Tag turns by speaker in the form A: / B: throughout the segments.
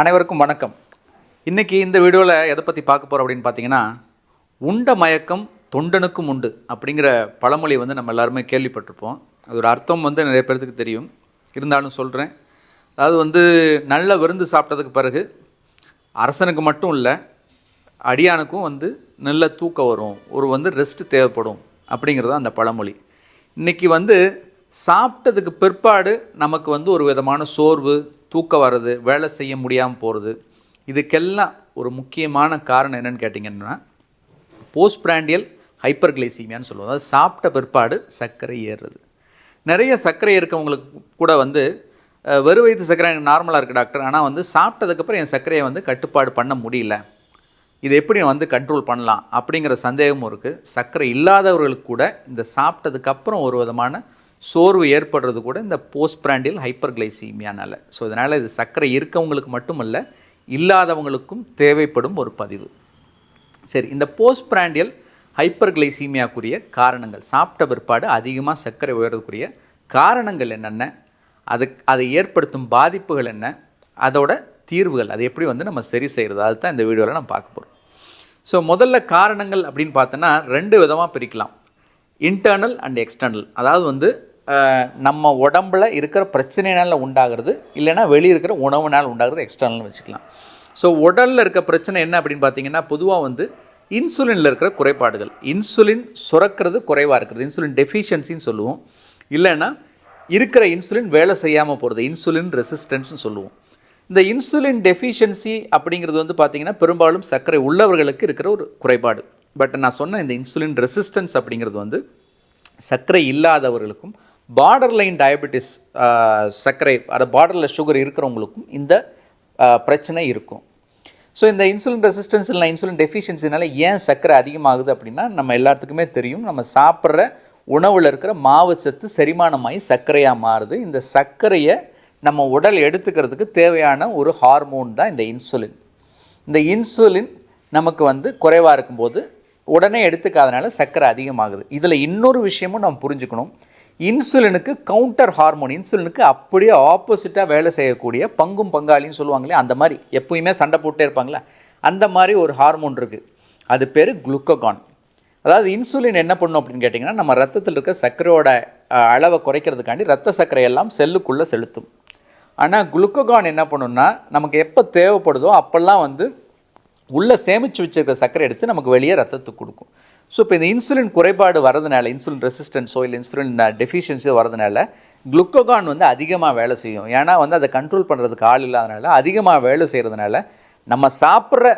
A: அனைவருக்கும் வணக்கம். இன்றைக்கி இந்த வீடியோவில் எதை பற்றி பார்க்க போகிறோம் அப்படின்னு பார்த்தீங்கன்னா உண்ட மயக்கம் தொண்டனுக்கும் உண்டு அப்படிங்கிற பழமொழி வந்து நம்ம எல்லாருமே கேள்விப்பட்டிருப்போம். அதோட அர்த்தம் வந்து நிறைய பேர்த்துக்கு தெரியும். இருந்தாலும் சொல்கிறேன் அதாவது வந்து நல்ல விருந்து சாப்பிட்டதுக்கு பிறகு அரசனுக்கு மட்டும் இல்லை அடியானுக்கும் வந்து நல்ல தூக்கம் வரும். ஒரு வந்து ரெஸ்ட்டு தேவைப்படும் அப்படிங்கிறது தான் அந்த பழமொழி. இன்றைக்கி வந்து சாப்பிட்டதுக்கு பிற்பாடு நமக்கு வந்து ஒரு விதமான சோர்வு தூக்கம் வர்றது வேலை செய்ய முடியாமல் போகிறது இதுக்கெல்லாம் ஒரு முக்கியமான காரணம் என்னன்னு கேட்டிங்கன்னா போஸ்ட் பிராண்டியல் ஹைப்பர் கிளைசீமியான்னு சொல்லுவோம். அதாவது சாப்பிட்ட பிற்பாடு சர்க்கரை ஏறுறது. நிறைய சர்க்கரை இருக்கவங்களுக்கு கூட வந்து வெறு வயிற்று சர்க்கரை எனக்கு நார்மலாக இருக்குது டாக்டர் ஆனால் வந்து சாப்பிட்டதுக்கப்புறம் என் சர்க்கரையை வந்து கட்டுப்பாடு பண்ண முடியல. இது எப்படி வந்து கண்ட்ரோல் பண்ணலாம்? அப்படிங்கிற சந்தேகமும் இருக்குது சர்க்கரை இல்லாதவர்களுக்கு கூட இந்த சாப்பிட்டதுக்கப்புறம் ஒரு விதமான சோர்வு ஏற்படுறது கூட இந்த போஸ்ட் பிராண்டில் ஹைப்பர் கிளைசீமியானால் ஸோ இதனால் இது சர்க்கரை இருக்கவங்களுக்கு மட்டுமல்ல இல்லாதவங்களுக்கும் தேவைப்படும் ஒரு பதிவு. சரி இந்த போஸ்ட் பிராண்டியல் ஹைப்பர் கிளைசீமியாக்குரிய காரணங்கள் சாப்பிட்ட பிற்பாடு அதிகமாக சர்க்கரை உயர்றதுக்குரிய காரணங்கள் என்னென்ன? அது அதை ஏற்படுத்தும் பாதிப்புகள் என்ன? அதோட தீர்வுகள் அது எப்படி வந்து நம்ம சரி செய்கிறது அதுதான் இந்த வீடியோவில் நம்ம பார்க்க போகிறோம் ஸோ முதல்ல காரணங்கள் அப்படின்னு பார்த்தோன்னா ரெண்டு விதமாக பிரிக்கலாம். இன்டர்னல் அண்ட் எக்ஸ்டர்னல் அதாவது வந்து நம்ம உடம்புல இருக்கிற பிரச்சனையினால் உண்டாகிறது இல்லைன்னா வெளியே இருக்கிற உணவுனால் உண்டாகிறது எக்ஸ்டர்னல்னு வச்சுக்கலாம். ஸோ உடலில் இருக்க பிரச்சனை என்ன அப்படின்னு பார்த்தீங்கன்னா பொதுவாக வந்து இன்சுலினில் இருக்கிற குறைபாடுகள். இன்சுலின் சுரக்கிறது குறைவாக இருக்கிறது இன்சுலின் டெஃபிஷியன்சின்னு சொல்லுவோம். இல்லைன்னா இருக்கிற இன்சுலின் வேலை செய்யாமல் போகிறது இன்சுலின் ரெசிஸ்டன்ஸ்னு சொல்லுவோம். இந்த இன்சுலின் டெஃபிஷியன்சி அப்படிங்கிறது வந்து பார்த்திங்கன்னா பெரும்பாலும் சர்க்கரை உள்ளவர்களுக்கு இருக்கிற ஒரு குறைபாடு. பட் நான் சொன்ன இந்த இன்சுலின் ரெசிஸ்டன்ஸ் அப்படிங்கிறது வந்து சர்க்கரை இல்லாதவர்களுக்கும் பார்டர் லைன் டயபெட்டிஸ் சர்க்கரை அது பார்டரில் சுகர் இருக்கிறவங்களுக்கும் இந்த uh, பிரச்சனை இருக்கும். ஸோ இந்த இன்சுலின் ரெசிஸ்டன்ஸ் இல்லை இன்சுலின் டெஃபிஷியன்சினால ஏன் சர்க்கரை அதிகமாகுது அப்படின்னா நம்ம எல்லாத்துக்குமே தெரியும் நம்ம சாப்பிட்ற உணவில் இருக்கிற மாவு சத்து செரிமானமாகி சர்க்கரையாக மாறுது. இந்த சர்க்கரையை நம்ம உடல் எடுத்துக்கிறதுக்கு தேவையான ஒரு ஹார்மோன் தான் இந்த இன்சுலின் இந்த இன்சுலின் நமக்கு வந்து குறைவாக இருக்கும்போது உடனே எடுத்துக்காதனால சர்க்கரை அதிகமாகுது. இதில் இன்னொரு விஷயமும் நம்ம புரிஞ்சுக்கணும். இன்சுலினுக்கு கவுண்டர் ஹார்மோன் இன்சுலினுக்கு அப்படியே ஆப்போசிட்டாக வேலை செய்யக்கூடிய பங்கும் பங்காளின்னு சொல்லுவாங்களே அந்த மாதிரி. எப்பயுமே சண்டை போட்டே இருப்பாங்களே அந்த மாதிரி ஒரு ஹார்மோன் இருக்குது அது பேர் குளுக்கோகான் அதாவது இன்சுலின் என்ன பண்ணும் அப்படின்னு கேட்டிங்கன்னா நம்ம ரத்தத்தில் இருக்க சர்க்கரையோட அளவை குறைக்கிறதுக்காண்டி ரத்த சர்க்கரை எல்லாம் செல்லுக்குள்ளே செலுத்தும். ஆனால் குளுக்கோகான் என்ன பண்ணுன்னா நமக்கு எப்போ தேவைப்படுதோ அப்போல்லாம் வந்து உள்ளே சேமித்து வச்சிருக்க சர்க்கரை எடுத்து நமக்கு வெளியே ரத்தத்துக்கு கொடுக்கும். ஸோ இப்போ இந்த இன்சுலின் குறைபாடு வரதுனால இன்சுலின் ரெசிஸ்டன்ஸோ இல்லை இன்சுலின் டெஃபிஷியன்சியோ வரதுனால குளுக்கோகான் வந்து அதிகமாக வேலை செய்யும். ஏன்னா வந்து அதை கண்ட்ரோல் பண்ணுறதுக்கு ஆள் இல்லாதனால அதிகமாக வேலை செய்கிறதுனால நம்ம சாப்பிட்ற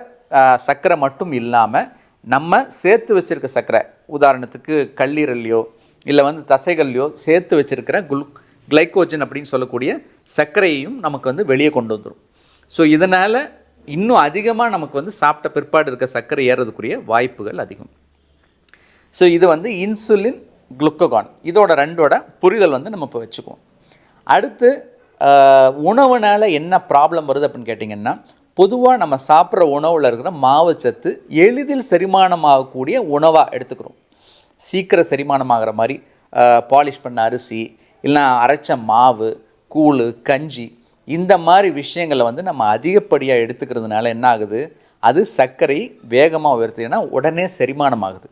A: சர்க்கரை மட்டும் இல்லாமல் நம்ம சேர்த்து வச்சிருக்க சர்க்கரை உதாரணத்துக்கு கல்லீரல்லையோ இல்லை வந்து தசைகள்லையோ சேர்த்து வச்சிருக்கிற குளு கிளைக்கோஜன் அப்படின்னு சொல்லக்கூடிய சர்க்கரையையும் நமக்கு வந்து வெளியே கொண்டு வந்துடும் ஸோ இதனால் இன்னும் அதிகமாக நமக்கு வந்து சாப்பிட்ட பிற்பாடு இருக்க சர்க்கரை ஏறதுக்குரிய வாய்ப்புகள் அதிகம். ஸோ இது வந்து இன்சுலின் குளுக்கோகான் இதோட ரெண்டோட புரிதல் வந்து நம்ம இப்போ வச்சுக்குவோம். அடுத்து உணவுனால் என்ன ப்ராப்ளம் வருது அப்படின்னு கேட்டிங்கன்னா பொதுவாக நம்ம சாப்பிட்ற உணவில் இருக்கிற மாவுச்சத்து எளிதில் செரிமானமாகக்கூடிய உணவாக எடுத்துக்கிறோம். சீக்கிரம் செரிமானமாகிற மாதிரி பாலிஷ் பண்ண அரிசி இல்லைனா அரைச்ச மாவு கூழ் கஞ்சி இந்த மாதிரி விஷயங்களை வந்து நம்ம அதிகப்படியாக எடுத்துக்கிறதுனால என்ன ஆகுது? அது சர்க்கரை வேகமாக உயர்த்துதுன்னா உடனே செரிமானமாகுது.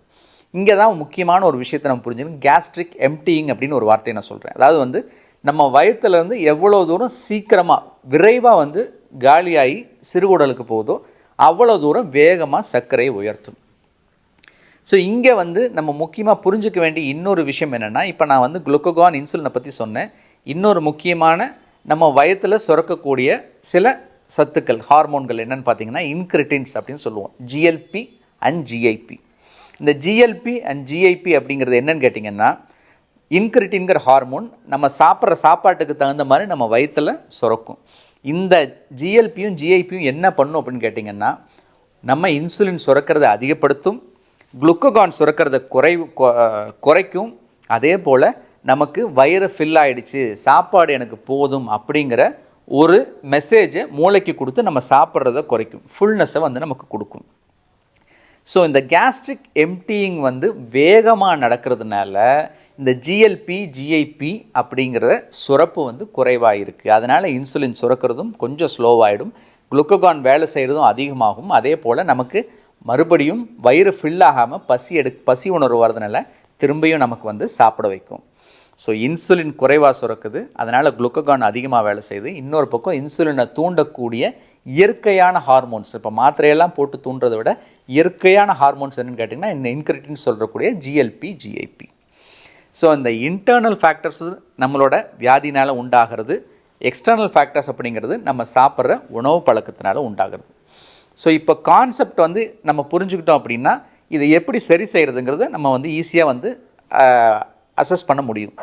A: இங்கே தான் முக்கியமான ஒரு விஷயத்தை நம்ம புரிஞ்சுக்கணும். கேஸ்ட்ரிக் எம்டிங் அப்படின்னு ஒரு வார்த்தையை நான் சொல்கிறேன் அதாவது வந்து நம்ம வயத்துலேருந்து எவ்வளோ தூரம் சீக்கிரமாக விரைவாக வந்து காலியாகி சிறுகுடலுக்கு போகுதோ அவ்வளோ தூரம் வேகமாக சர்க்கரையை உயர்த்தும். ஸோ இங்கே வந்து நம்ம முக்கியமாக புரிஞ்சுக்க வேண்டிய இன்னொரு விஷயம் என்னென்னா இப்போ நான் வந்து குளுக்கோகான் இன்சுலினை பற்றி சொன்னேன். இன்னொரு முக்கியமான நம்ம வயத்தில் சுரக்கக்கூடிய சில சத்துக்கள் ஹார்மோன்கள் என்னென்னு பார்த்தீங்கன்னா இன்கிரிட்டின்ஸ் அப்படின்னு சொல்லுவோம். ஜிஎல்பி அண்ட் ஜிஐபி இந்த ஜிஎல்பி அண்ட் ஜிஐபி அப்படிங்கிறது என்னன்னு கேட்டிங்கன்னா இன்கிரிட்டின்கிற ஹார்மோன் நம்ம சாப்பிட்ற சாப்பாட்டுக்கு தகுந்த மாதிரி நம்ம வயிற்றில் சுரக்கும். இந்த ஜிஎல்பியும் ஜிஐபியும் என்ன பண்ணும் அப்படின்னு கேட்டிங்கன்னா நம்ம இன்சுலின் சுரக்கிறத அதிகப்படுத்தும் குளுக்கோகான் சுரக்கிறத குறை கொ- குறைக்கும். அதே போல் நமக்கு வயிறு ஃபில் ஆகிடுச்சு சாப்பாடு எனக்கு போதும் அப்படிங்கிற ஒரு மெசேஜை மூளைக்கு கொடுத்து நம்ம சாப்பிட்றத குறைக்கும். ஃபுல்னஸை வந்து நமக்கு கொடுக்கும். ஸோ இந்த கேஸ்ட்ரிக் எம்டியிங் வந்து வேகமாக நடக்கிறதுனால இந்த ஜிஎல்பி ஜிஐபி அப்படிங்கிற சுரப்பு வந்து குறைவாக இருக்குது அதனால் இன்சுலின் சுரக்கிறதும் கொஞ்சம் ஸ்லோவாகிடும் குளுக்கோகான் வேலை செய்கிறதும் அதிகமாகும். அதே போல் நமக்கு மறுபடியும் வயிறு ஃபில் ஆகாமல் பசி எடு பசி உணர்வு வரதுனால திரும்பியும் நமக்கு வந்து சாப்பிட வைக்கும். ஸோ இன்சுலின் குறைவாக சுரக்குது. அதனால் குளுக்ககான் அதிகமாக வேலை செய்யுது. இன்னொரு பக்கம் இன்சுலினை தூண்டக்கூடிய இயற்கையான ஹார்மோன்ஸ் இப்போ மாத்திரையெல்லாம் போட்டு தூண்டுறதை விட இயற்கையான ஹார்மோன்ஸ் என்னென்னு கேட்டிங்கன்னா இந்த இன்கிரிட்டின்னு சொல்கிறக்கூடிய ஜிஎல்பி ஜிஐபி ஸோ இந்த இன்டர்னல் ஃபேக்டர்ஸ் நம்மளோட வியாதினால் உண்டாகிறது. எக்ஸ்டர்னல் ஃபேக்டர்ஸ் அப்படிங்கிறது நம்ம சாப்பிட்ற உணவு பழக்கத்தினால உண்டாகிறது. ஸோ இப்போ கான்செப்ட் வந்து நம்ம புரிஞ்சுக்கிட்டோம் அப்படின்னா இதை எப்படி சரி செய்கிறதுங்கிறது நம்ம வந்து ஈஸியாக வந்து அசஸ் பண்ண முடியும்.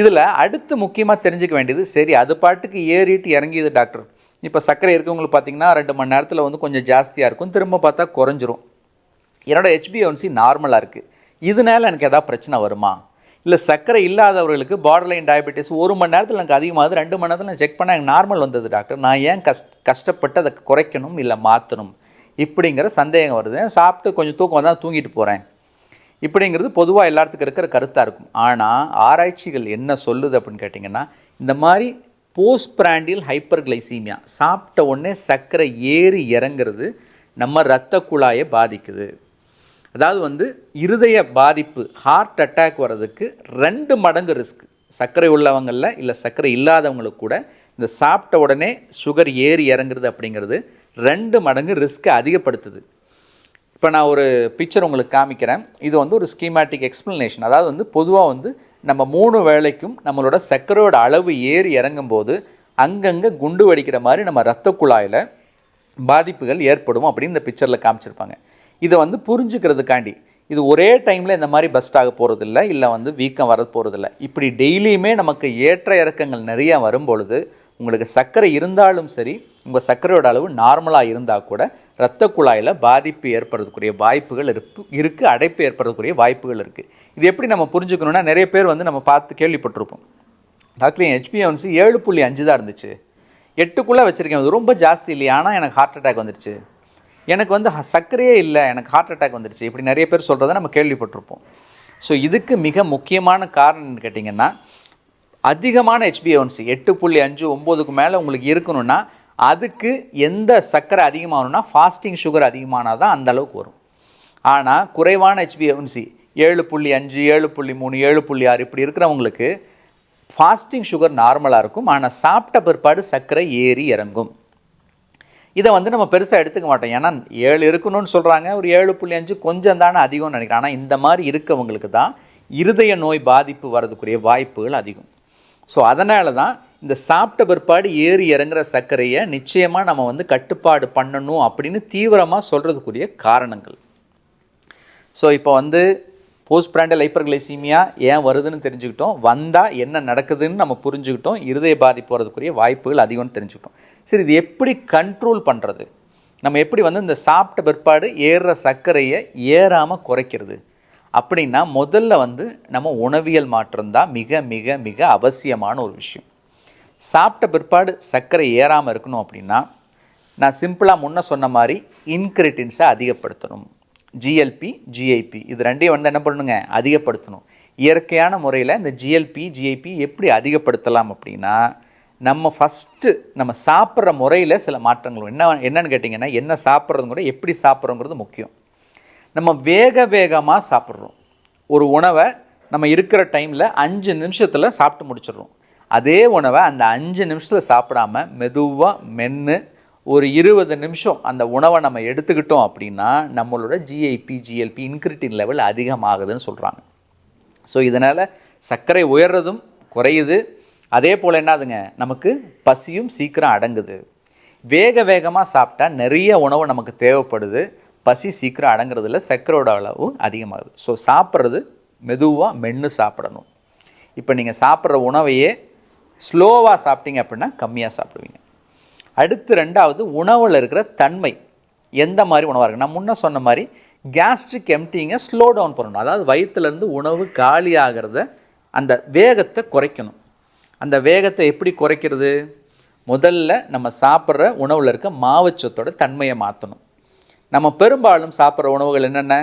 A: இதில் அடுத்து முக்கியமாக தெரிஞ்சுக்க வேண்டியது சரி அது பாட்டுக்கு ஏறிட்டு இறங்கியது டாக்டர் இப்போ சர்க்கரை இருக்கவங்களுக்கு பார்த்தீங்கன்னா ரெண்டு மணி நேரத்தில் வந்து கொஞ்சம் ஜாஸ்தியாக இருக்கும். திரும்ப பார்த்தா குறைஞ்சிரும். என்னோடய ஹெச்பிஎன்சி நார்மலாக இருக்குது இதனால எனக்கு எதாவது பிரச்சனை வருமா? இல்லை சர்க்கரை இல்லாதவர்களுக்கு பார்டர்லைன் டயபெட்டிஸ் ஒரு மணி நேரத்தில் எனக்கு அதிகமாகுது ரெண்டு மணி நேரத்தில் செக் பண்ணால் எனக்கு நார்மல் வந்தது டாக்டர் நான் ஏன் கஷ்ட கஷ்டப்பட்டு அதை குறைக்கணும் இல்லை மாற்றணும் இப்படிங்கிற சந்தேகம் வருது. சாப்பிட்டு கொஞ்சம் தூக்கம் வந்தால் தூங்கிட்டு போகிறேன் இப்படிங்கிறது பொதுவாக எல்லாத்துக்கும் இருக்கிற கருத்தாக இருக்கும். ஆனால் ஆராய்ச்சிகள் என்ன சொல்லுது அப்படின்னு கேட்டிங்கன்னா இந்த மாதிரி போஸ்ட் பிராண்டில் ஹைப்பர் கிளைசீமியா சாப்பிட்ட உடனே சர்க்கரை ஏறி இறங்குறது நம்ம இரத்த குழாயை பாதிக்குது. அதாவது வந்து இருதய பாதிப்பு ஹார்ட் அட்டாக் வர்றதுக்கு ரெண்டு மடங்கு ரிஸ்க் சர்க்கரை உள்ளவங்களில் இல்லை சர்க்கரை இல்லாதவங்களுக்கு கூட இந்த சாப்பிட்ட உடனே சுகர் ஏறி இறங்குறது அப்படிங்கிறது ரெண்டு மடங்கு ரிஸ்க்கை அதிகப்படுத்துது. இப்போ நான் ஒரு பிக்சர் உங்களுக்கு காமிக்கிறேன். இது வந்து ஒரு ஸ்கீமேட்டிக் எக்ஸ்ப்ளனேஷன் அதாவது வந்து பொதுவாக வந்து நம்ம மூணு வேளைக்கும் நம்மளோட சர்க்கரையோட அளவு ஏறி இறங்கும்போது அங்கங்கே குண்டு வெடிக்கிற மாதிரி நம்ம ரத்த குழாயில் பாதிப்புகள் ஏற்படும் அப்படின்னு இந்த பிக்சரில் காமிச்சிருப்பாங்க. இதை வந்து புரிஞ்சுக்கிறதுக்காண்டி இது ஒரே டைமில் இந்த மாதிரி பஸ்ட் ஆக போகிறதில்ல இல்லை வந்து வீக்கம் வர போகிறதில்ல இப்படி டெய்லியுமே நமக்கு ஏற்ற இறக்கங்கள் நிறையா வரும் பொழுது உங்களுக்கு சர்க்கரை இருந்தாலும் சரி உங்கள் சர்க்கரையோட அளவு நார்மலாக இருந்தால் கூட இரத்த குழாயில் பாதிப்பு ஏற்படுறதுக்குரிய வாய்ப்புகள் இருப்பு இருக்குது அடைப்பு ஏற்படுறதுக்குரிய வாய்ப்புகள் இருக்குது இது எப்படி நம்ம புரிஞ்சுக்கணுன்னா நிறைய பேர் வந்து நம்ம பார்த்து கேள்விப்பட்டிருப்போம். டாக்டர் என் ஹெச்பிஎன்சி ஏழு புள்ளி அஞ்சு தான் இருந்துச்சு. எட்டுக்குள்ளே வச்சுருக்கேன் அது ரொம்ப ஜாஸ்தி இல்லையா ஆனால் எனக்கு ஹார்ட் அட்டாக் வந்துருச்சு. எனக்கு வந்து சர்க்கரையே இல்லை எனக்கு ஹார்ட் அட்டாக் வந்துருச்சு. இப்படி நிறைய பேர் சொல்கிறத நம்ம கேள்விப்பட்டிருப்போம். ஸோ இதுக்கு மிக முக்கியமான காரணம்னு கேட்டிங்கன்னா அதிகமான ஹெச்பிஎன்சி எட்டு புள்ளி அஞ்சு ஒம்போதுக்கு மேலே உங்களுக்கு இருக்கணும்னா அதுக்கு எந்த சர்க்கரை அதிகமாகணும்னா ஃபாஸ்டிங் சுகர் அதிகமானால் தான் அந்த அளவுக்கு வரும். ஆனால் குறைவான ஹெச்பிஎன்சி ஏழு புள்ளி அஞ்சு ஏழு புள்ளி மூணு ஏழு புள்ளி ஆறு இப்படி இருக்கிறவங்களுக்கு ஃபாஸ்டிங் சுகர் நார்மலாக இருக்கும். ஆனால் சாப்பிட்ட பிற்பாடு சர்க்கரை ஏறி இறங்கும். இதை வந்து நம்ம பெருசாக எடுத்துக்க மாட்டோம். ஏன்னா ஏழு இருக்கணும்னு சொல்கிறாங்க ஒரு ஏழு புள்ளி அஞ்சு கொஞ்சம் தானே அதிகம்னு நினைக்கிறேன். ஆனால் இந்த மாதிரி இருக்கவங்களுக்கு தான் இருதய நோய் பாதிப்பு வரதுக்குரிய வாய்ப்புகள் அதிகம். ஸோ அதனால தான் இந்த சாப்பிட்ட பிற்பாடு ஏறி இறங்குற சர்க்கரையை நிச்சயமாக நம்ம வந்து கட்டுப்பாடு பண்ணணும் அப்படின்னு தீவிரமாக சொல்கிறதுக்குரிய காரணங்கள். ஸோ இப்போ வந்து போஸ்ட் பிராண்டல் ஹைப்பர்கிளைசீமியா ஏன் வருதுன்னு தெரிஞ்சுக்கிட்டோம். வந்தால் என்ன நடக்குதுன்னு நம்ம புரிஞ்சுக்கிட்டோம். இருதய பாதிப்பு வரதுக்குரிய வாய்ப்புகள் அதிகம்னு தெரிஞ்சுக்கிட்டோம். சரி இது எப்படி கண்ட்ரோல் பண்ணுறது நம்ம எப்படி வந்து இந்த சாப்பிட்ட பிற்பாடு ஏறுற சர்க்கரையை ஏறாமல் குறைக்கிறது? அப்படின்னா முதல்ல வந்து நம்ம உணவியல் மாற்றம் தான் மிக மிக மிக அவசியமான ஒரு விஷயம். சாப்பிட்ட பிற்பாடு சர்க்கரை ஏறாமல் இருக்கணும் அப்படின்னா நான் சிம்பிளாக முன்ன சொன்ன மாதிரி இன்கிரிட்டின்ஸை அதிகப்படுத்தணும். ஜிஎல்பி ஜிஐபி இது ரெண்டையும் வந்து என்ன பண்ணணுங்க அதிகப்படுத்தணும். இயற்கையான முறையில் இந்த ஜிஎல்பி ஜிஐபி எப்படி அதிகப்படுத்தலாம் அப்படின்னா நம்ம ஃபஸ்ட்டு நம்ம சாப்பிட்ற முறையில் சில மாற்றங்கள். என்ன என்னன்னு கேட்டிங்கன்னா என்ன சாப்பிட்றதுங்கூட எப்படி சாப்பிட்றோங்கிறது முக்கியம். நம்ம வேக வேகமாக சாப்பிட்றோம். ஒரு உணவை நம்ம இருக்கிற டைமில் அஞ்சு நிமிஷத்தில் சாப்பிட்டு முடிச்சிடுறோம். அதே உணவை அந்த அஞ்சு நிமிஷத்தில் சாப்பிடாம மெதுவாக மென்று ஒரு இருபது நிமிஷம் அந்த உணவை நம்ம எடுத்துக்கிட்டோம் அப்படின்னா நம்மளோட ஜிஐபி ஜிஎல்பி இன்க்ரிட்டின் லெவல் அதிகமாகுதுன்னு சொல்கிறாங்க ஸோ இதனால் சர்க்கரை உயர்றதும் குறையுது. அதே போல் என்னதுங்க? நமக்கு பசியும் சீக்கிரம் அடங்குது. வேக வேகமாக சாப்பிட்டா நிறைய உணவு நமக்கு தேவைப்படுது. பசி சீக்கிரம் அடங்குறதில்ல சர்க்கரோட அளவு அதிகமாகுது. ஸோ சாப்பிட்றது மெதுவாக மென்று சாப்பிடணும். இப்போ நீங்கள் சாப்பிட்ற உணவையே ஸ்லோவாக சாப்பிட்டீங்க அப்படின்னா கம்மியாக சாப்பிடுவீங்க. அடுத்து ரெண்டாவது உணவில் இருக்கிற தன்மை. எந்த மாதிரி உணவாக இருக்குது நான் முன்னே சொன்ன மாதிரி கேஸ்ட்ரிக் எம்டிங்க ஸ்லோ டவுன் பண்ணணும். அதாவது வயிற்றுலேருந்து உணவு காலியாகிறத அந்த வேகத்தை குறைக்கணும். அந்த வேகத்தை எப்படி குறைக்கிறது? முதல்ல நம்ம சாப்பிட்ற உணவில் இருக்க மாவுச்சத்தோட தன்மையை மாற்றணும் நம்ம பெரும்பாலும் சாப்பிட்ற உணவுகள் என்னென்ன?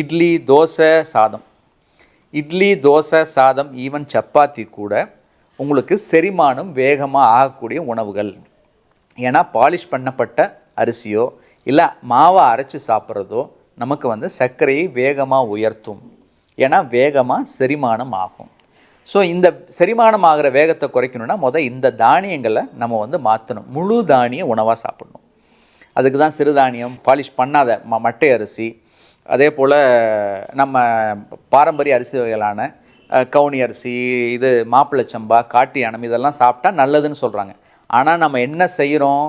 A: இட்லி தோசை சாதம். இட்லி தோசை சாதம் ஈவன் சப்பாத்தி கூட உங்களுக்கு செரிமானம் வேகமாக ஆகக்கூடிய உணவுகள். ஏன்னா பாலிஷ் பண்ணப்பட்ட அரிசியோ இல்லை மாவை அரைச்சி சாப்பிட்றதோ நமக்கு வந்து சர்க்கரையை வேகமாக உயர்த்தும். ஏன்னா வேகமாக செரிமானம் ஆகும். ஸோ இந்த செரிமானம் ஆகிற வேகத்தை குறைக்கணும்னா முதல் இந்த தானியங்களை நம்ம வந்து மாற்றணும் முழு தானிய உணவாக சாப்பிடணும். அதுக்கு தான் சிறுதானியம் பாலிஷ் பண்ணாத ம மட்டை அரிசி அதே போல் நம்ம பாரம்பரிய அரிசி வகைகளான கவுனி அரிசி இது மாப்பிள்ளை சம்பா காட்டு யானம் இதெல்லாம் சாப்பிட்டா நல்லதுன்னு சொல்கிறாங்க ஆனால் நம்ம என்ன செய்கிறோம்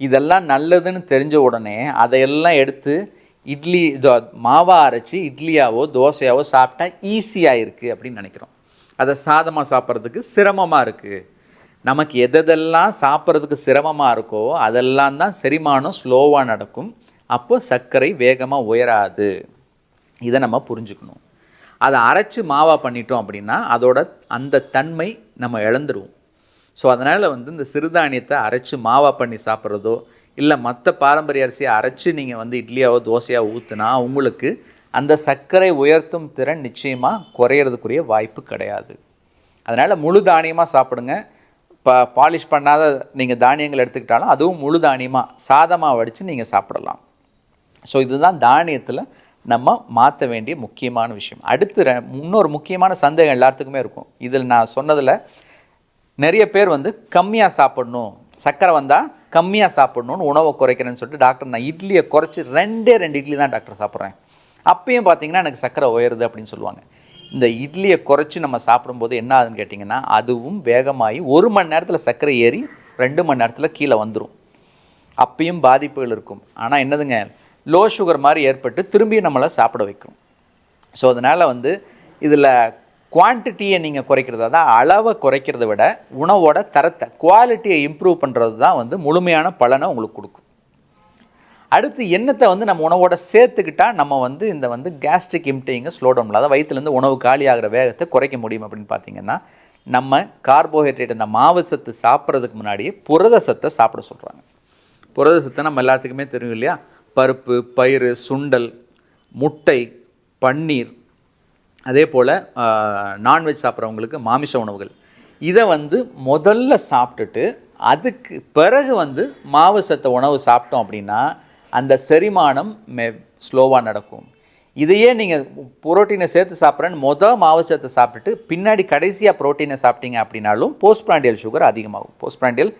A: இதெல்லாம் நல்லதுன்னு தெரிஞ்ச உடனே அதையெல்லாம் எடுத்து இட்லி தோ- மாவா அரைச்சி இட்லியாவோ தோசையாவோ சாப்பிட்டா ஈஸியாக இருக்குது அப்படின்னு நினைக்கிறோம். அதை சாதமாக சாப்பிட்றதுக்கு சிரமமாக இருக்குது நமக்கு எதெல்லாம் சாப்பிட்றதுக்கு சிரமமாக இருக்கோ அதெல்லாம் தான் செரிமானம் ஸ்லோவாக நடக்கும். அப்போ சர்க்கரை வேகமாக உயராது. இதை நம்ம புரிஞ்சுக்கணும். அதை அரைச்சி மாவாக பண்ணிட்டோம் அப்படின்னா அதோட அந்த தன்மை நம்ம இழந்துருவோம். ஸோ அதனால் வந்து இந்த சிறுதானியத்தை அரைச்சி மாவாக பண்ணி சாப்பிட்றதோ இல்லை மற்ற பாரம்பரிய அரிசியை அரைச்சி நீங்கள் வந்து இட்லியாவோ தோசையாக ஊற்றுனா உங்களுக்கு அந்த சர்க்கரை உயர்த்தும் திறன் நிச்சயமாக குறையிறதுக்குரிய வாய்ப்பு கிடையாது. அதனால் முழு தானியமாக சாப்பிடுங்க. ப பாலிஷ் பண்ணாத நீங்கள் தானியங்கள் எடுத்துக்கிட்டாலும் அதுவும் முழு தானியமாக சாதமாக வடித்து நீங்கள் சாப்பிடலாம். ஸோ இதுதான் தானியத்தில் நம்ம மாற்ற வேண்டிய முக்கியமான விஷயம். அடுத்து ரெ- இன்னொரு முக்கியமான சந்தேகம் எல்லாத்துக்குமே இருக்கும். இதில் நான் சொன்னதில் நிறைய பேர் வந்து கம்மியாக சாப்பிடணும். சர்க்கரை வந்தால் கம்மியாக சாப்பிடணும்னு உணவை குறைக்கிறேன்னு சொல்லிட்டு டாக்டர் நான் இட்லியை குறைச்சி ரெண்டே ரெண்டு இட்லி தான் டாக்டர் சாப்பிட்றேன். அப்பயும் பார்த்தீங்கன்னா எனக்கு சர்க்கரை உயருது அப்படின்னு சொல்லுவாங்க. இந்த இட்லியை குறைச்சி நம்ம சாப்பிடும்போது என்ன ஆகுதுன்னு கேட்டிங்கன்னா அதுவும் வேகமாகி ஒரு மணி நேரத்தில் சர்க்கரை ஏறி ரெண்டு மணி நேரத்தில் கீழே வந்துடும் அப்பயும் பாதிப்புகள் இருக்கும். ஆனால் என்னதுங்க? லோ சுகர் மாதிரி ஏற்பட்டு திரும்பியும் நம்மளை சாப்பிட வைக்கும். ஸோ அதனால் வந்து இதில் குவான்டிட்டியை நீங்கள் குறைக்கிறதா தான் அளவை குறைக்கிறத விட உணவோட தரத்தை குவாலிட்டியை இம்ப்ரூவ் பண்ணுறது தான் வந்து முழுமையான பலனை உங்களுக்கு கொடுக்கும். அடுத்து எண்ணத்தை வந்து நம்ம உணவோட சேர்த்துக்கிட்டா நம்ம வந்து இந்த வந்து கேஸ்ட்ரிக் இம்டேங்க ஸ்லோ டவுன் அதாவது வயிற்றுலேருந்து உணவு காலியாகிற வேகத்தை குறைக்க முடியும் அப்படின்னு பார்த்தீங்கன்னா நம்ம கார்போஹைட்ரேட் இந்த மாவு சத்து சாப்பிட்றதுக்கு முன்னாடியே புரத சத்தை சாப்பிட சொல்கிறாங்க புரத சத்தை நம்ம எல்லாத்துக்குமே தெரியும் இல்லையா? பருப்பு பயிறு சுண்டல் முட்டை பன்னீர். அதே போல் நான்வெஜ் சாப்பிட்றவங்களுக்கு மாமிச உணவுகள். இதை வந்து முதல்ல சாப்பிட்டுட்டு அதுக்கு பிறகு வந்து மாவு சத்த உணவு சாப்பிட்டோம் அப்படின்னா அந்த செரிமானம் மே ஸ்லோவாக நடக்கும். இதையே நீங்கள் புரோட்டீனை சேர்த்து சாப்பிட்றேன்னு மொதல் மாவு சத்தை சாப்பிட்டுட்டு பின்னாடி கடைசியாக புரோட்டீனை சாப்பிட்டீங்க அப்படின்னாலும் போஸ்ட் பிராண்டியல் சுகர் அதிகமாகும். Post prandial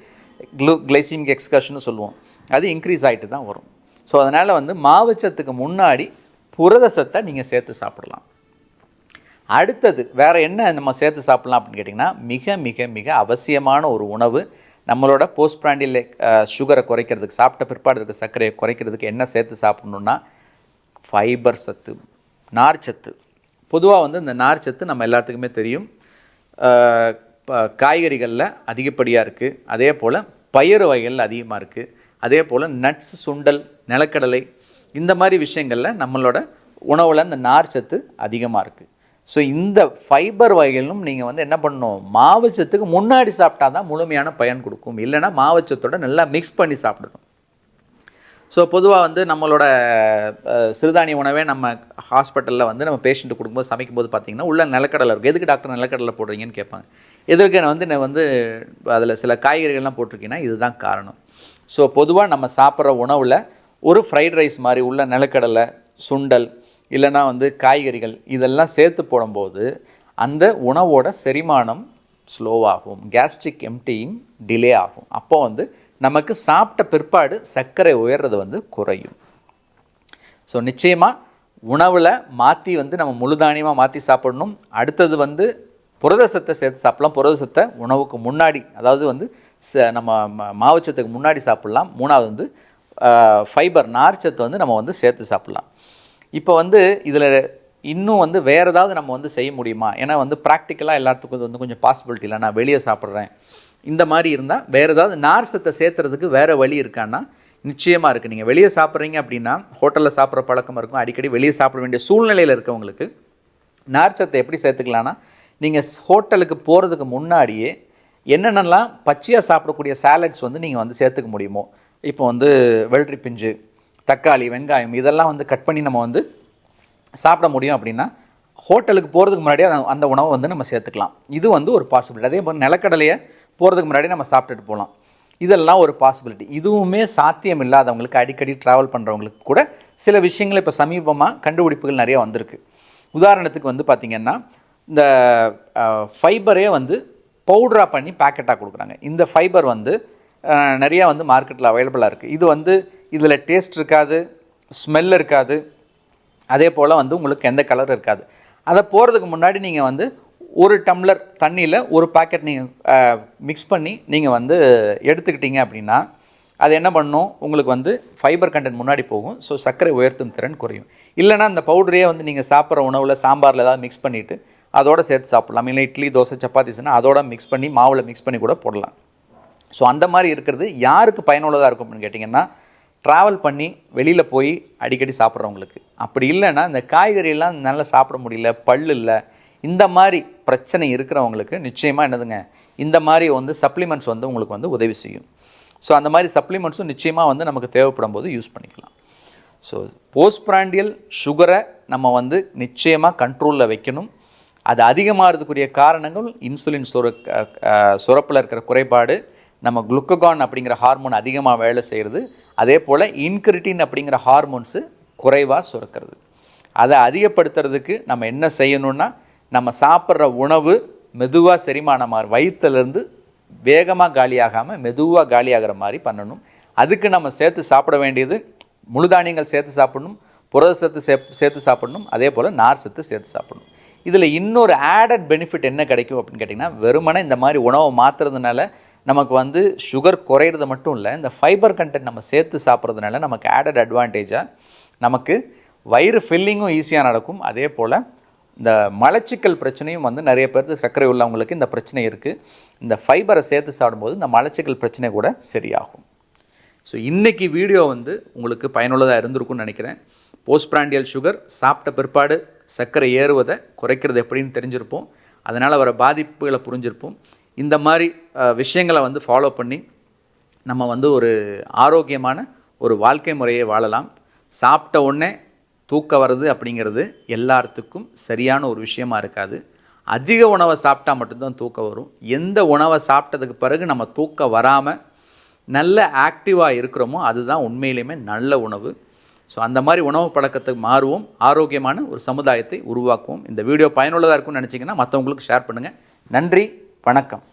A: glu glycemic excursion சொல்லுவோம். அது இன்க்ரீஸ் ஆகிட்டு தான் வரும். ஸோ அதனால் வந்து மாவுச்சத்துக்கு முன்னாடி புரத சத்தை நீங்கள் சேர்த்து சாப்பிடலாம். அடுத்தது வேறு என்ன நம்ம சேர்த்து சாப்பிட்லாம் அப்படின்னு கேட்டிங்கன்னா மிக மிக மிக அவசியமான ஒரு உணவு நம்மளோட போஸ்ட் பிராண்டில் சுகரை குறைக்கிறதுக்கு சாப்பிட்ட பிற்பாடு இருக்க சர்க்கரையை குறைக்கிறதுக்கு என்ன சேர்த்து சாப்பிட்ணுன்னா ஃபைபர் சத்து நார் சத்து. பொதுவாக வந்து இந்த நார் சத்து நம்ம எல்லாத்துக்குமே தெரியும். இப்போ காய்கறிகளில் அதிகப்படியாக இருக்குது அதே போல் பயிறு வகைகள் அதிகமாக இருக்குது அதே போல் நட்ஸ் சுண்டல் நிலக்கடலை இந்த மாதிரி விஷயங்களில் நம்மளோட உணவில் இந்த நார்ச்சத்து அதிகமாக இருக்குது ஸோ இந்த ஃபைபர் வகைகளும் நீங்கள் வந்து என்ன பண்ணணும்? மாவுச்சத்துக்கு முன்னாடி சாப்பிட்டா தான் முழுமையான பயன் கொடுக்கும். இல்லைன்னா மாவுச்சத்தோட நல்லா மிக்ஸ் பண்ணி சாப்பிடணும். ஸோ பொதுவாக வந்து நம்மளோட சிறுதானிய உணவே நம்ம ஹாஸ்பிட்டலில் வந்து நம்ம பேஷண்ட்டு கொடுக்கும்போது சமைக்கும்போது பார்த்திங்கன்னா உள்ள நிலக்கடலை இருக்குது எதுக்கு டாக்டர் நிலக்கடலை போடுறீங்கன்னு கேட்பாங்க. எதற்கு நான் வந்து நான் வந்து அதில் சில காய்கறிகள்லாம் போட்டிருக்கீங்கன்னா இதுதான் காரணம். ஸோ பொதுவாக நம்ம சாப்பிட்ற உணவில் ஒரு ஃப்ரைட் ரைஸ் மாதிரி உள்ள நிலக்கடலை சுண்டல் இல்லைன்னா வந்து காய்கறிகள் இதெல்லாம் சேர்த்து போடும்போது அந்த உணவோட செரிமானம் ஸ்லோவாகும். கேஸ்ட்ரிக் எம்டியும் டிலே ஆகும். அப்போ வந்து நமக்கு சாப்பிட்ட பிற்பாடு சர்க்கரை உயர்றது வந்து குறையும். ஸோ நிச்சயமாக உணவில் மாற்றி வந்து நம்ம முழுதானியமாக மாற்றி சாப்பிடணும். அடுத்தது வந்து புரதசத்தை சேர்த்து சாப்பிடலாம். புரதசத்தை உணவுக்கு முன்னாடி அதாவது வந்து ச- நம்ம ம- மாவுச்சத்துக்கு முன்னாடி சாப்பிட்லாம். மூணாவது வந்து ஃபைபர் நார்ச்சத்தை வந்து நம்ம வந்து சேர்த்து சாப்பிட்லாம். இப்போ வந்து இதில் இன்னும் வந்து வேறு ஏதாவது நம்ம வந்து செய்ய முடியுமா? ஏன்னா வந்து ப்ராக்டிக்கலாக எல்லாத்துக்கும் இது வந்து கொஞ்சம் பாசிபிலிட்டி இல்லை. நான் வெளியே சாப்பிட்றேன். இந்த மாதிரி இருந்தால் வேறு ஏதாவது நார்சத்தை சேர்த்துறதுக்கு வேறு வழி இருக்கான்னா நிச்சயமாக இருக்குது நீங்கள் வெளியே சாப்பிட்றீங்க அப்படின்னா ஹோட்டலில் சாப்பிட்ற பழக்கம் இருக்கும். அடிக்கடி வெளியே சாப்பிட வேண்டிய சூழ்நிலையில் இருக்கவங்களுக்கு நார்ச்சத்தை எப்படி சேர்த்துக்கலான்னா நீங்கள் ஹோட்டலுக்கு போகிறதுக்கு முன்னாடியே என்னென்னலாம் பச்சையாக சாப்பிடக்கூடிய சாலட்ஸ் வந்து நீங்கள் வந்து சேர்த்துக்க முடியுமோ? இப்போ வந்து வெள்ளரி பிஞ்சு தக்காளி வெங்காயம் இதெல்லாம் வந்து கட் பண்ணி நம்ம வந்து சாப்பிட முடியும் அப்படின்னா ஹோட்டலுக்கு போகிறதுக்கு முன்னாடியே அந்த- அந்த உணவை வந்து நம்ம சேர்த்துக்கலாம். இது வந்து ஒரு பாசிபிலிட்டி அதே போல் நிலக்கடலையை போகிறதுக்கு முன்னாடி நம்ம சாப்பிட்டுட்டு போகலாம். இதெல்லாம் ஒரு பாசிபிலிட்டி இதுவுமே சாத்தியம் இல்லாதவங்களுக்கு அடிக்கடி ட்ராவல் பண்ணுறவங்களுக்கு கூட சில விஷயங்கள் இப்போ சமீபமாக கண்டுபிடிப்புகள் நிறைய வந்திருக்கு. உதாரணத்துக்கு வந்து பார்த்திங்கன்னா இந்த ஃபைபரே வந்து பவுடராக பண்ணி பேக்கெட்டாக கொடுக்குறாங்க. இந்த ஃபைபர் வந்து நிறையா வந்து மார்க்கெட்டில் அவைலபிளாக இருக்குது இது வந்து இதில் டேஸ்ட் இருக்காது ஸ்மெல் இருக்காது. அதே போல் வந்து உங்களுக்கு எந்த கலர் இருக்காது. அதை போகிறதுக்கு முன்னாடி நீங்கள் வந்து ஒரு டம்ளர் தண்ணியில் ஒரு பாக்கெட் நீங்கள் மிக்ஸ் பண்ணி நீங்கள் வந்து எடுத்துக்கிட்டீங்க அப்படின்னா அது என்ன பண்ணும்? உங்களுக்கு வந்து ஃபைபர் கண்டென்ட் முன்னாடி போகும். ஸோ சர்க்கரை உயர்த்தும் திறன் குறையும். இல்லைனா அந்த பவுடரையே வந்து நீங்கள் சாப்பிட்ற உணவில் சாம்பாரில் ஏதாவது மிக்ஸ் பண்ணிவிட்டு அதோட சேர்த்து சாப்பிடலாம். இல்லை இட்லி தோசை சப்பாத்தி சொன்னால் அதோட மிக்ஸ் பண்ணி மாவில் மிக்ஸ் பண்ணி கூட போடலாம். ஸோ அந்த மாதிரி இருக்கிறது யாருக்கு பயனுள்ளதாக இருக்கும் அப்படின்னு கேட்டிங்கன்னா ட்ராவல் பண்ணி வெளியில் போய் அடிக்கடி சாப்பிட்றவங்களுக்கு. அப்படி இல்லைன்னா இந்த காய்கறியெல்லாம் நல்லா சாப்பிட முடியல பல் இல்லை இந்த மாதிரி பிரச்சனை இருக்கிறவங்களுக்கு நிச்சயமாக என்னதுங்க? இந்த மாதிரி வந்து சப்ளிமெண்ட்ஸ் வந்து உங்களுக்கு வந்து உதவி செய்யும். ஸோ அந்த மாதிரி சப்ளிமெண்ட்ஸும் நிச்சயமாக வந்து நமக்கு தேவைப்படும் போது யூஸ் பண்ணிக்கலாம். ஸோ போஸ்ட் பிராண்டியல் சுகரை நம்ம வந்து நிச்சயமாக கண்ட்ரோலில் வைக்கணும். அது அதிகமாகிறதுக்குரிய காரணங்கள் இன்சுலின் சுர சுரப்பில் இருக்கிற குறைபாடு நம்ம குளுக்ககான் அப்படிங்கிற ஹார்மோன் அதிகமாக வேலை செய்கிறது அதே போல் இன்கிரிட்டின் அப்படிங்கிற ஹார்மோன்ஸு குறைவாக சுரக்கிறது. அதை அதிகப்படுத்துறதுக்கு நம்ம என்ன செய்யணும்னா நம்ம சாப்பிட்ற உணவு மெதுவாக செரிமானமாக வயிற்றுலேருந்து வேகமாக காலியாகாமல் மெதுவாக காலியாகிற மாதிரி பண்ணணும். அதுக்கு நம்ம சேர்த்து சாப்பிட வேண்டியது முழுதானியங்கள் சேர்த்து சாப்பிடணும் புரத சத்து சே சேர்த்து சாப்பிடணும் அதே போல் நார் சத்து சேர்த்து சாப்பிடணும். இதில் இன்னொரு ஆடட் பெனிஃபிட் என்ன கிடைக்கும் அப்படின்னு கேட்டிங்கன்னா வெறுமனே இந்த மாதிரி உணவை மாற்றுறதுனால நமக்கு வந்து சுகர் குறையிறது மட்டும் இல்லை இந்த ஃபைபர் கண்டென்ட் நம்ம சேர்த்து சாப்பிட்றதுனால நமக்கு ஆடட் அட்வான்டேஜாக நமக்கு வயிறு ஃபில்லிங்கும் ஈஸியாக நடக்கும். அதே போல் இந்த மலச்சிக்கல் பிரச்சனையும் வந்து நிறைய பேருக்கு சர்க்கரை உள்ளவங்களுக்கு இந்த பிரச்சனை இருக்குது இந்த ஃபைபரை சேர்த்து சாப்பிடும்போது இந்த மலச்சிக்கல் பிரச்சனை கூட சரியாகும். ஸோ இன்றைக்கி வீடியோ வந்து உங்களுக்கு பயனுள்ளதாக இருந்திருக்கும்னு நினைக்கிறேன். போஸ்ட் பிராண்டியல் சுகர் சாப்பிட்ட பிற்பாடு சர்க்கரை ஏறுவதை குறைக்கிறது எப்படின்னு தெரிஞ்சிருப்போம். அதனால் வர பாதிப்புகளை புரிஞ்சிருப்போம். இந்த மாதிரி விஷயங்களை வந்து ஃபாலோ பண்ணி நம்ம வந்து ஒரு ஆரோக்கியமான ஒரு வாழ்க்கை முறையை வாழலாம். சாப்பிட்ட உடனே தூக்கம் வருது அப்படிங்கிறது எல்லாத்துக்கும் சரியான ஒரு விஷயமா இருக்காது. அதிக உணவை சாப்பிட்டா மட்டும்தான் தூக்கம் வரும். எந்த உணவை சாப்பிட்டதுக்கு பிறகு நம்ம தூக்கம் வராமல் நல்ல ஆக்டிவாக இருக்கிறோமோ அதுதான் உண்மையிலுமே நல்ல உணவு. ஸோ அந்த மாதிரி உணவு பழக்கத்துக்கு மாறுவோம். ஆரோக்கியமான ஒரு சமுதாயத்தை உருவாக்குவோம். இந்த வீடியோ பயனுள்ளதாக இருக்கும்னு நினச்சிங்கன்னா மற்றவங்களுக்கு ஷேர் பண்ணுங்கள் நன்றி வணக்கம்.